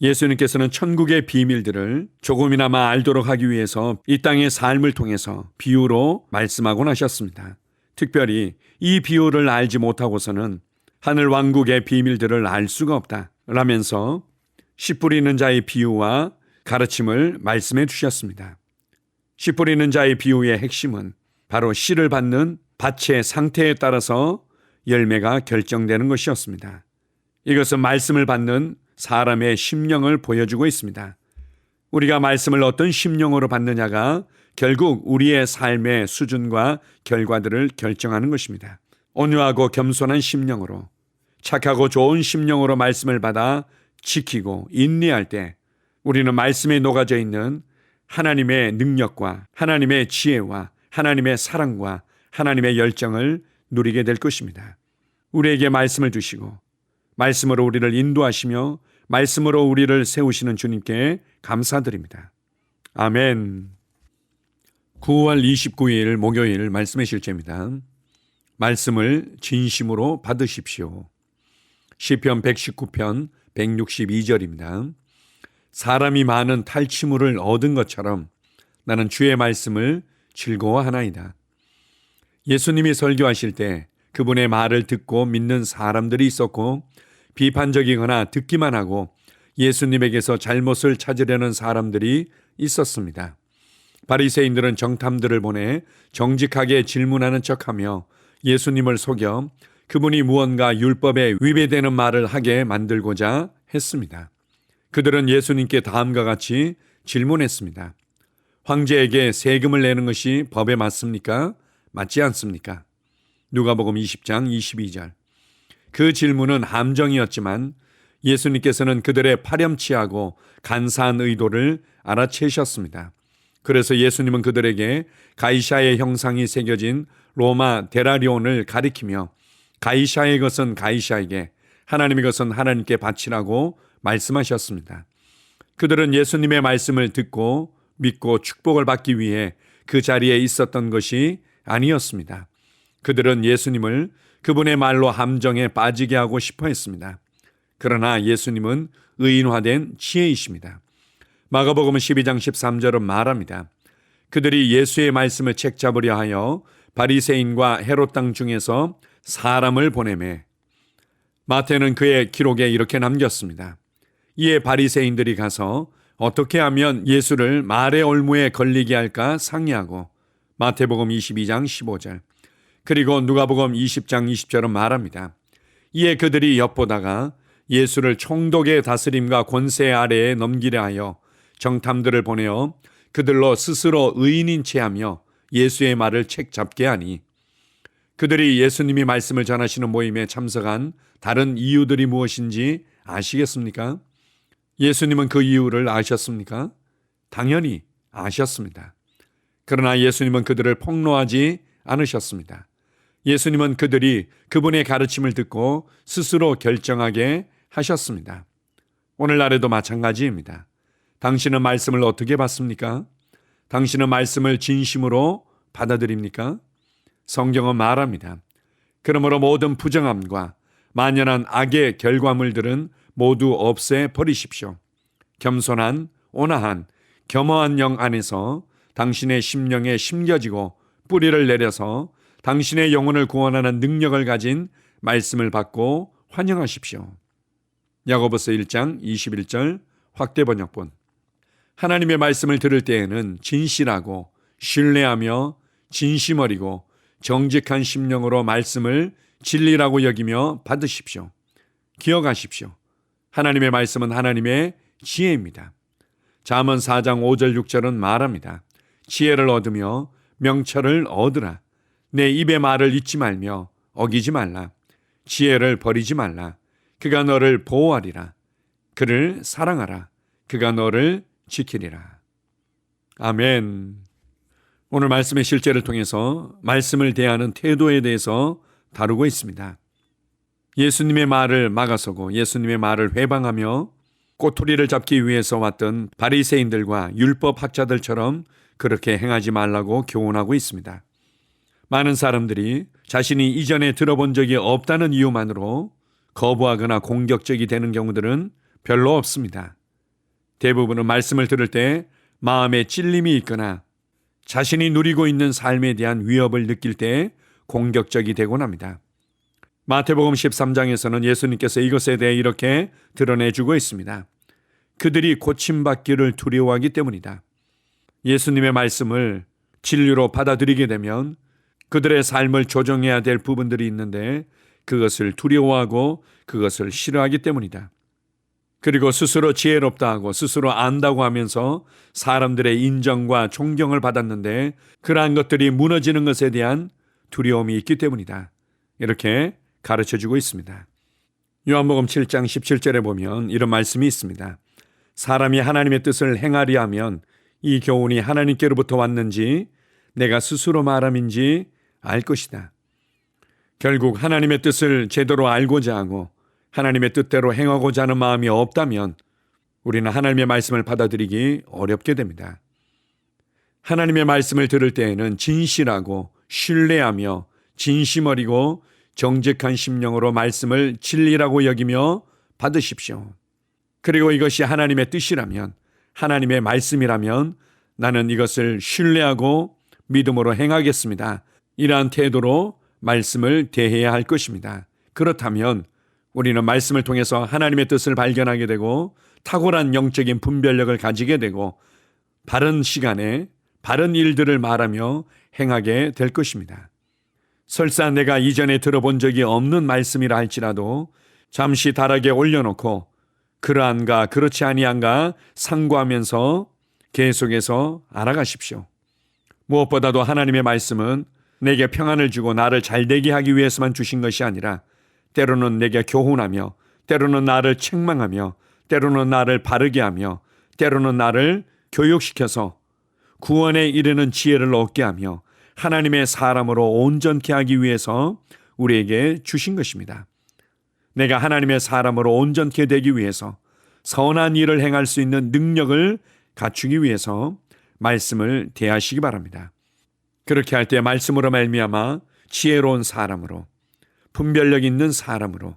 예수님께서는 천국의 비밀들을 조금이나마 알도록 하기 위해서 이 땅의 삶을 통해서 비유로 말씀하곤 하셨습니다. 특별히 이 비유를 알지 못하고서는 하늘 왕국의 비밀들을 알 수가 없다. 라면서 씨 뿌리는 자의 비유와 가르침을 말씀해 주셨습니다. 씨 뿌리는 자의 비유의 핵심은 바로 씨를 받는 밭의 상태에 따라서 열매가 결정되는 것이었습니다. 이것은 말씀을 받는 사람의 심령을 보여주고 있습니다. 우리가 말씀을 어떤 심령으로 받느냐가 결국 우리의 삶의 수준과 결과들을 결정하는 것입니다. 온유하고 겸손한 심령으로 착하고 좋은 심령으로 말씀을 받아 지키고 인내할 때 우리는 말씀에 녹아져 있는 하나님의 능력과 하나님의 지혜와 하나님의 사랑과 하나님의 열정을 누리게 될 것입니다. 우리에게 말씀을 주시고 말씀으로 우리를 인도하시며 말씀으로 우리를 세우시는 주님께 감사드립니다. 아멘. 9월 29일 목요일 말씀의 실제입니다. 말씀을 진심으로 받으십시오. 시편 119편 162절입니다. 사람이 많은 탈취물을 얻은 것처럼 나는 주의 말씀을 즐거워하나이다. 예수님이 설교하실 때 그분의 말을 듣고 믿는 사람들이 있었고 비판적이거나 듣기만 하고 예수님에게서 잘못을 찾으려는 사람들이 있었습니다. 바리새인들은 정탐들을 보내 정직하게 질문하는 척하며 예수님을 속여 그분이 무언가 율법에 위배되는 말을 하게 만들고자 했습니다. 그들은 예수님께 다음과 같이 질문했습니다. 황제에게 세금을 내는 것이 법에 맞습니까? 맞지 않습니까? 누가복음 20장 22절. 그 질문은 함정이었지만 예수님께서는 그들의 파렴치하고 간사한 의도를 알아채셨습니다. 그래서 예수님은 그들에게 가이샤의 형상이 새겨진 로마 데라리온을 가리키며 가이샤의 것은 가이샤에게 하나님의 것은 하나님께 바치라고 말씀하셨습니다. 그들은 예수님의 말씀을 듣고 믿고 축복을 받기 위해 그 자리에 있었던 것이 아니었습니다. 그들은 예수님을 그분의 말로 함정에 빠지게 하고 싶어 했습니다. 그러나 예수님은 의인화된 지혜이십니다. 마가복음 12장 13절은 말합니다. 그들이 예수의 말씀을 책잡으려 하여 바리새인과 헤롯 땅 중에서 사람을 보내매 마태는 그의 기록에 이렇게 남겼습니다. 이에 바리새인들이 가서 어떻게 하면 예수를 말의 올무에 걸리게 할까 상의하고 마태복음 22장 15절 그리고 누가복음 20장 20절은 말합니다. 이에 그들이 엿보다가 예수를 총독의 다스림과 권세 아래에 넘기려 하여 정탐들을 보내어 그들로 스스로 의인인 체하며 예수의 말을 책 잡게 하니 그들이 예수님이 말씀을 전하시는 모임에 참석한 다른 이유들이 무엇인지 아시겠습니까? 예수님은 그 이유를 아셨습니까? 당연히 아셨습니다. 그러나 예수님은 그들을 폭로하지 않으셨습니다. 예수님은 그들이 그분의 가르침을 듣고 스스로 결정하게 하셨습니다. 오늘날에도 마찬가지입니다. 당신은 말씀을 어떻게 받습니까? 당신은 말씀을 진심으로 받아들입니까? 성경은 말합니다. 그러므로 모든 부정함과 만연한 악의 결과물들은 모두 없애 버리십시오. 겸손한, 온화한, 겸허한 영 안에서 당신의 심령에 심겨지고 뿌리를 내려서 당신의 영혼을 구원하는 능력을 가진 말씀을 받고 환영하십시오. 야고보서 1장 21절 확대 번역본 하나님의 말씀을 들을 때에는 진실하고 신뢰하며 진심 어리고 정직한 심령으로 말씀을 진리라고 여기며 받으십시오. 기억하십시오. 하나님의 말씀은 하나님의 지혜입니다. 잠언 4장 5절 6절은 말합니다. 지혜를 얻으며 명철을 얻으라. 내 입의 말을 잊지 말며 어기지 말라. 지혜를 버리지 말라. 그가 너를 보호하리라. 그를 사랑하라. 그가 너를 지키리라. 아멘. 오늘 말씀의 실제를 통해서 말씀을 대하는 태도에 대해서 다루고 있습니다. 예수님의 말을 막아서고 예수님의 말을 회방하며 꼬투리를 잡기 위해서 왔던 바리새인들과 율법 학자들처럼 그렇게 행하지 말라고 교훈하고 있습니다. 많은 사람들이 자신이 이전에 들어본 적이 없다는 이유만으로 거부하거나 공격적이 되는 경우들은 별로 없습니다. 대부분은 말씀을 들을 때 마음에 찔림이 있거나 자신이 누리고 있는 삶에 대한 위협을 느낄 때 공격적이 되곤 합니다. 마태복음 13장에서는 예수님께서 이것에 대해 이렇게 드러내주고 있습니다. 그들이 고침받기를 두려워하기 때문이다. 예수님의 말씀을 진리로 받아들이게 되면 그들의 삶을 조정해야 될 부분들이 있는데 그것을 두려워하고 그것을 싫어하기 때문이다. 그리고 스스로 지혜롭다 하고 스스로 안다고 하면서 사람들의 인정과 존경을 받았는데 그러한 것들이 무너지는 것에 대한 두려움이 있기 때문이다. 이렇게 가르쳐 주고 있습니다. 요한복음 7장 17절에 보면 이런 말씀이 있습니다. 사람이 하나님의 뜻을 행하리 하면 이 교훈이 하나님께로부터 왔는지 내가 스스로 말함인지 알 것이다. 결국 하나님의 뜻을 제대로 알고자 하고 하나님의 뜻대로 행하고자 하는 마음이 없다면 우리는 하나님의 말씀을 받아들이기 어렵게 됩니다. 하나님의 말씀을 들을 때에는 진실하고 신뢰하며 진심 어리고 정직한 심령으로 말씀을 진리라고 여기며 받으십시오. 그리고 이것이 하나님의 뜻이라면 하나님의 말씀이라면 나는 이것을 신뢰하고 믿음으로 행하겠습니다. 이러한 태도로 말씀을 대해야 할 것입니다. 그렇다면 우리는 말씀을 통해서 하나님의 뜻을 발견하게 되고 탁월한 영적인 분별력을 가지게 되고 바른 시간에 바른 일들을 말하며 행하게 될 것입니다. 설사 내가 이전에 들어본 적이 없는 말씀이라 할지라도 잠시 다락에 올려놓고 그러한가 그렇지 아니한가 상고하면서 계속해서 알아가십시오. 무엇보다도 하나님의 말씀은 내게 평안을 주고 나를 잘 되게 하기 위해서만 주신 것이 아니라 때로는 내게 교훈하며 때로는 나를 책망하며 때로는 나를 바르게 하며 때로는 나를 교육시켜서 구원에 이르는 지혜를 얻게 하며 하나님의 사람으로 온전케 하기 위해서 우리에게 주신 것입니다. 내가 하나님의 사람으로 온전케 되기 위해서 선한 일을 행할 수 있는 능력을 갖추기 위해서 말씀을 대하시기 바랍니다. 그렇게 할 때 말씀으로 말미암아 지혜로운 사람으로 분별력 있는 사람으로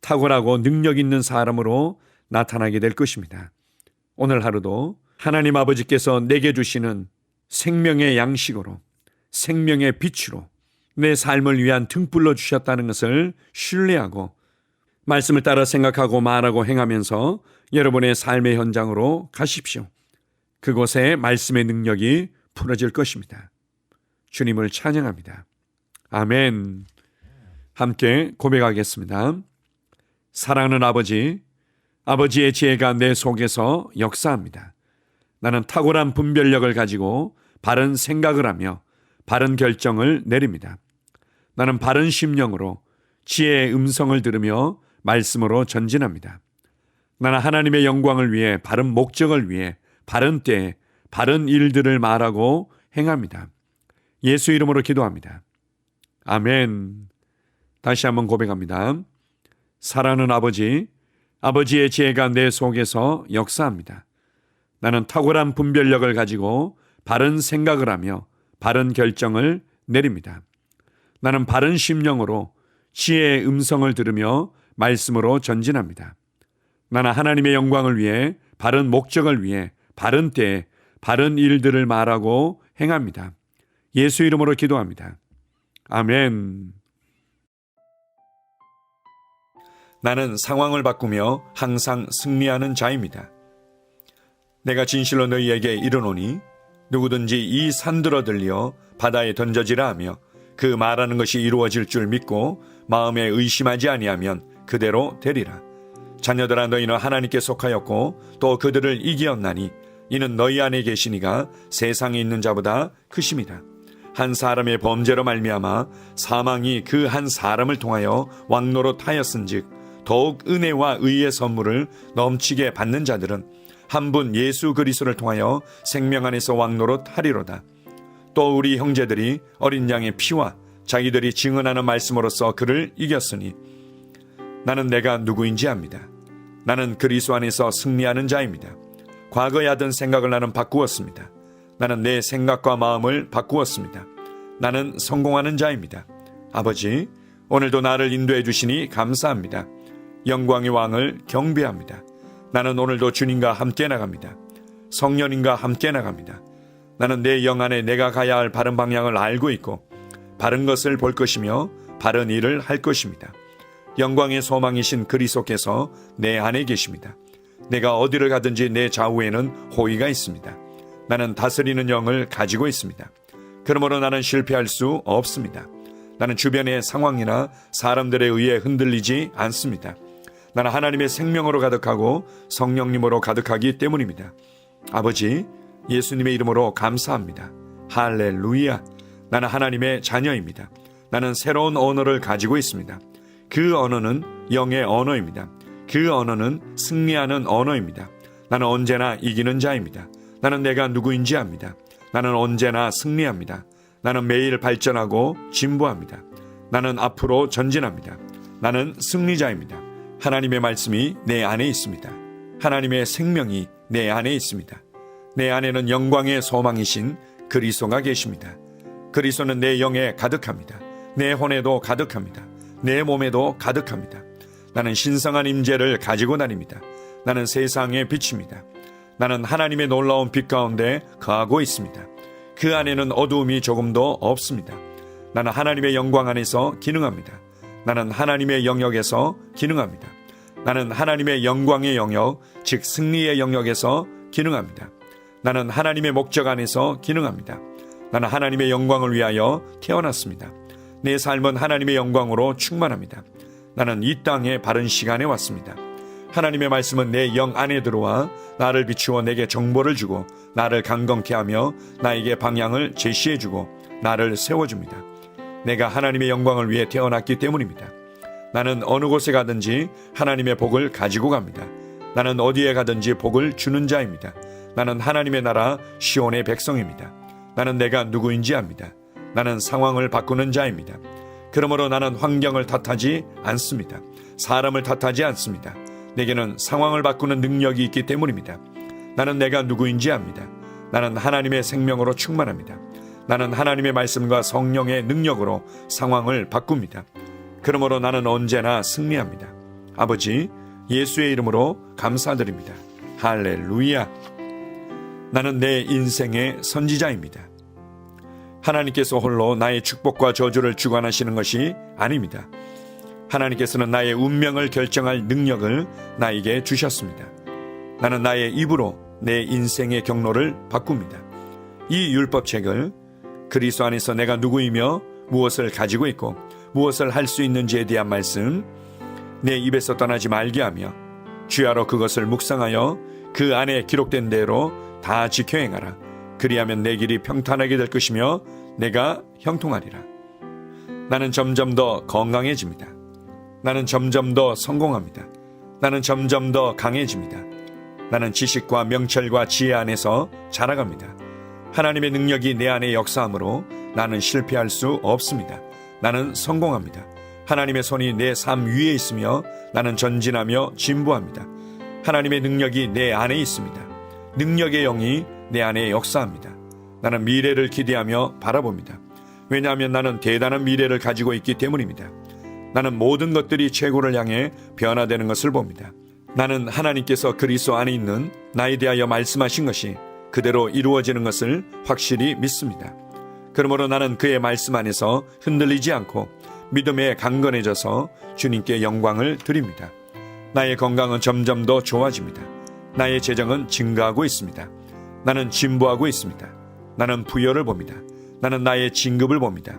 탁월하고 능력 있는 사람으로 나타나게 될 것입니다. 오늘 하루도 하나님 아버지께서 내게 주시는 생명의 양식으로 생명의 빛으로 내 삶을 위한 등불로 주셨다는 것을 신뢰하고 말씀을 따라 생각하고 말하고 행하면서 여러분의 삶의 현장으로 가십시오. 그곳에 말씀의 능력이 풀어질 것입니다. 주님을 찬양합니다. 아멘. 함께 고백하겠습니다. 사랑하는 아버지, 아버지의 지혜가 내 속에서 역사합니다. 나는 탁월한 분별력을 가지고 바른 생각을 하며 바른 결정을 내립니다. 나는 바른 심령으로 지혜의 음성을 들으며 말씀으로 전진합니다. 나는 하나님의 영광을 위해 바른 목적을 위해 바른 때에 바른 일들을 말하고 행합니다. 예수 이름으로 기도합니다. 아멘. 다시 한번 고백합니다. 사랑하는 아버지, 아버지의 지혜가 내 속에서 역사합니다. 나는 탁월한 분별력을 가지고 바른 생각을 하며 바른 결정을 내립니다. 나는 바른 심령으로 지혜의 음성을 들으며 말씀으로 전진합니다. 나는 하나님의 영광을 위해 바른 목적을 위해 바른 때에 바른 일들을 말하고 행합니다. 예수 이름으로 기도합니다. 아멘. 나는 상황을 바꾸며 항상 승리하는 자입니다. 내가 진실로 너희에게 이르노니 누구든지 이 산들어 들려 바다에 던져지라 하며 그 말하는 것이 이루어질 줄 믿고 마음에 의심하지 아니하면 그대로 되리라. 자녀들아 너희는 하나님께 속하였고 또 그들을 이기었나니 이는 너희 안에 계시니가 세상에 있는 자보다 크심이다. 한 사람의 범죄로 말미암아 사망이 그 한 사람을 통하여 왕노로 타였은즉 더욱 은혜와 의의 선물을 넘치게 받는 자들은 한 분 예수 그리스도를 통하여 생명 안에서 왕노로 타리로다. 또 우리 형제들이 어린 양의 피와 자기들이 증언하는 말씀으로써 그를 이겼으니 나는 내가 누구인지 압니다. 나는 그리스도 안에서 승리하는 자입니다. 과거에 하던 생각을 나는 바꾸었습니다. 나는 내 생각과 마음을 바꾸었습니다. 나는 성공하는 자입니다. 아버지, 오늘도 나를 인도해 주시니 감사합니다. 영광의 왕을 경배합니다. 나는 오늘도 주님과 함께 나갑니다. 성령님과 함께 나갑니다. 나는 내 영 안에 내가 가야 할 바른 방향을 알고 있고 바른 것을 볼 것이며 바른 일을 할 것입니다. 영광의 소망이신 그리스도께서 내 안에 계십니다. 내가 어디를 가든지 내 좌우에는 호의가 있습니다. 나는 다스리는 영을 가지고 있습니다. 그러므로 나는 실패할 수 없습니다. 나는 주변의 상황이나 사람들에 의해 흔들리지 않습니다. 나는 하나님의 생명으로 가득하고 성령님으로 가득하기 때문입니다. 아버지, 예수님의 이름으로 감사합니다. 할렐루야. 나는 하나님의 자녀입니다. 나는 새로운 언어를 가지고 있습니다. 그 언어는 영의 언어입니다. 그 언어는 승리하는 언어입니다. 나는 언제나 이기는 자입니다. 나는 내가 누구인지 압니다. 나는 언제나 승리합니다. 나는 매일 발전하고 진보합니다. 나는 앞으로 전진합니다. 나는 승리자입니다. 하나님의 말씀이 내 안에 있습니다. 하나님의 생명이 내 안에 있습니다. 내 안에는 영광의 소망이신 그리스도가 계십니다. 그리스도는 내 영에 가득합니다. 내 혼에도 가득합니다. 내 몸에도 가득합니다. 나는 신성한 임재를 가지고 다닙니다. 나는 세상의 빛입니다. 나는 하나님의 놀라운 빛 가운데 거하고 있습니다. 그 안에는 어두움이 조금도 없습니다. 나는 하나님의 영광 안에서 기능합니다. 나는 하나님의 영역에서 기능합니다. 나는 하나님의 영광의 영역, 즉 승리의 영역에서 기능합니다. 나는 하나님의 목적 안에서 기능합니다. 나는 하나님의 영광을 위하여 태어났습니다. 내 삶은 하나님의 영광으로 충만합니다. 나는 이 땅에 바른 시간에 왔습니다. 하나님의 말씀은 내 영 안에 들어와 나를 비추어 내게 정보를 주고 나를 강건케 하며 나에게 방향을 제시해 주고 나를 세워 줍니다. 내가 하나님의 영광을 위해 태어났기 때문입니다. 나는 어느 곳에 가든지 하나님의 복을 가지고 갑니다. 나는 어디에 가든지 복을 주는 자입니다. 나는 하나님의 나라 시온의 백성입니다. 나는 내가 누구인지 압니다. 나는 상황을 바꾸는 자입니다. 그러므로 나는 환경을 탓하지 않습니다. 사람을 탓하지 않습니다. 내게는 상황을 바꾸는 능력이 있기 때문입니다. 나는 내가 누구인지 압니다. 나는 하나님의 생명으로 충만합니다. 나는 하나님의 말씀과 성령의 능력으로 상황을 바꿉니다. 그러므로 나는 언제나 승리합니다. 아버지, 예수의 이름으로 감사드립니다. 할렐루야. 나는 내 인생의 선지자입니다. 하나님께서 홀로 나의 축복과 저주를 주관하시는 것이 아닙니다. 하나님께서는 나의 운명을 결정할 능력을 나에게 주셨습니다. 나는 나의 입으로 내 인생의 경로를 바꿉니다. 이 율법책을 그리스도 안에서 내가 누구이며 무엇을 가지고 있고 무엇을 할 수 있는지에 대한 말씀 내 입에서 떠나지 말게 하며 주야로 그것을 묵상하여 그 안에 기록된 대로 다 지켜 행하라. 그리하면 내 길이 평탄하게 될 것이며 내가 형통하리라. 나는 점점 더 건강해집니다. 나는 점점 더 성공합니다. 나는 점점 더 강해집니다. 나는 지식과 명철과 지혜 안에서 자라갑니다. 하나님의 능력이 내 안에 역사하므로 나는 실패할 수 없습니다. 나는 성공합니다. 하나님의 손이 내 삶 위에 있으며 나는 전진하며 진보합니다. 하나님의 능력이 내 안에 있습니다. 능력의 영이 내 안에 역사합니다. 나는 미래를 기대하며 바라봅니다. 왜냐하면 나는 대단한 미래를 가지고 있기 때문입니다. 나는 모든 것들이 최고를 향해 변화되는 것을 봅니다. 나는 하나님께서 그리스도 안에 있는 나에 대하여 말씀하신 것이 그대로 이루어지는 것을 확실히 믿습니다. 그러므로 나는 그의 말씀 안에서 흔들리지 않고 믿음에 강건해져서 주님께 영광을 드립니다. 나의 건강은 점점 더 좋아집니다. 나의 재정은 증가하고 있습니다. 나는 진보하고 있습니다. 나는 부여를 봅니다. 나는 나의 진급을 봅니다.